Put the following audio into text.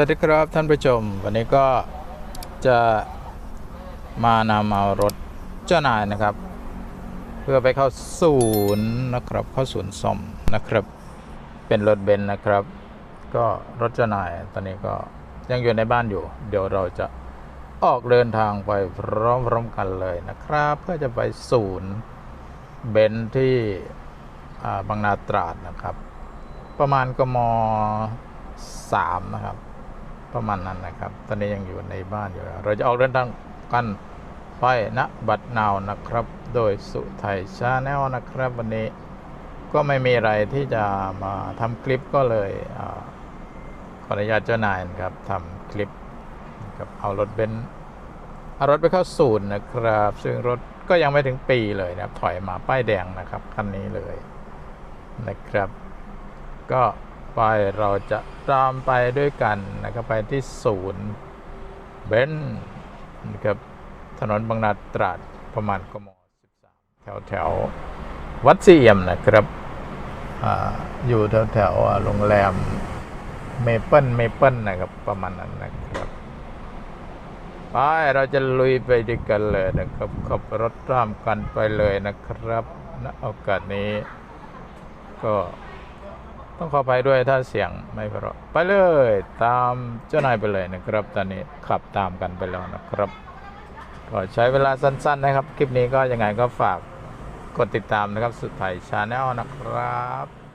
วัสดีครับท่านผู้ชม วันนี้ก็จะมานำเอารถเจ้านายนะครับ เพื่อไปเข้าศูนย์นะครับ เข้าศูนย์ซ่อมนะครับ เป็นรถเบนซ์นะครับ ก็รถเจ้านายตอนนี้ก็ยังอยู่ในบ้านอยู่ เดี๋ยวเราจะออกเดินทางไปพร้อมๆกันเลยนะครับ เพื่อจะไปศูนย์เบนซ์ที่บางนาตราดนะครับ ประมาณกมสามนะครับ ประมาณนั้นนะครับ ตอนนี้ยังอยู่ในบ้านอยู่ เราจะออกเดินทางกันไปณบัดนาวนะครับ โดยสุไทยชาแนลนะครับ วันนี้ก็ไม่มีอะไรที่จะมาทำคลิปก็เลยอขออนุญาตเจ้านายนครับทำคลิปนะครับเอารถเบนซ์เอารถไปเข้าศูนย์นะครับ ซึ่งรถก็ยังไม่ถึงปีเลยนะครับ ถอยมาป้ายแดงนะครับคันนี้เลยนะครับ ก็ ไปเราจะตามไปด้วยกันนะครับไปที่ศูนย์เบนนะครับถนนบางนาตราดประมาณกม13 แถวแถววัดสี่เอี่ยมนะครับออยู่แถวแถวโรงแรมเมเปิลเมเปิลนะครับประมาณนั้นนะครับไปเราจะลุยไปด้วยกันเลยนะครับขับรถตามกันไปเลยนะครับณโอกาสนี้ก็ ต้องขออภัยด้วยถ้าเสียงไม่เพราะไปเลยตามเจ้านายไปเลยนะครับ ตอนนี้ขับตามกันไปแล้วนะครับ ก็ใช้เวลาสั้น ๆ นะครับ คลิปนี้ก็ยังไงก็ฝากกดติดตามนะครับสุดไทยชาแนลนะครับ